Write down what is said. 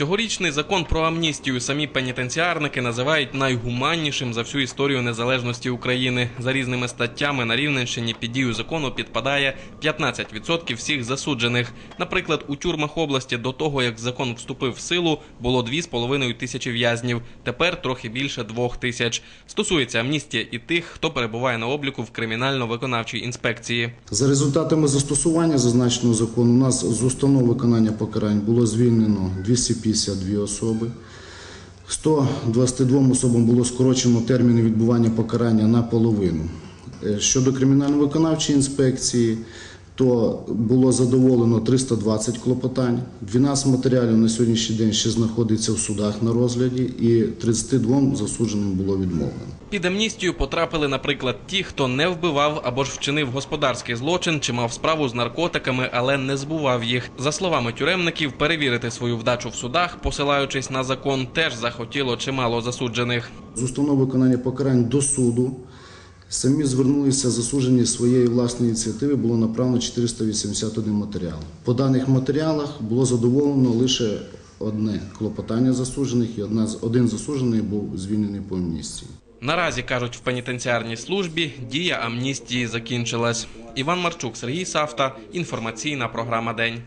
Цьогорічний закон про амністію самі пенітенціарники називають найгуманнішим за всю історію незалежності України. За різними статтями на Рівненщині під дію закону підпадає 15% всіх засуджених. Наприклад, у тюрмах області до того, як закон вступив в силу, було 2,5 тисячі в'язнів. Тепер трохи більше 2 тисяч. Стосується амністія і тих, хто перебуває на обліку в кримінально-виконавчій інспекції. За результатами застосування зазначеного закону у нас з установ виконання покарань було звільнено 252 особи. 122 особам було скорочено терміни відбування покарання наполовину. половину. Щодо кримінально-виконавчої інспекції, то було задоволено 320 клопотань. 12 матеріалів на сьогоднішній день ще знаходиться в судах на розгляді, і 32 засудженим було відмовлено. Під амністію потрапили, наприклад, ті, хто не вбивав або ж вчинив господарський злочин чи мав справу з наркотиками, але не збував їх. За словами тюремників, перевірити свою вдачу в судах, посилаючись на закон, теж захотіло чимало засуджених. З установ виконання покарань до суду самі звернулися засуджені своєї власної ініціативи, було направлено 481 матеріал. По даних матеріалах було задоволено лише одне клопотання засуджених, і один засуджений був звільнений по амністії. Наразі кажуть в пенітенціарній службі, дія амністії закінчилась. Іван Марчук, Сергій Савта. Інформаційна програма День.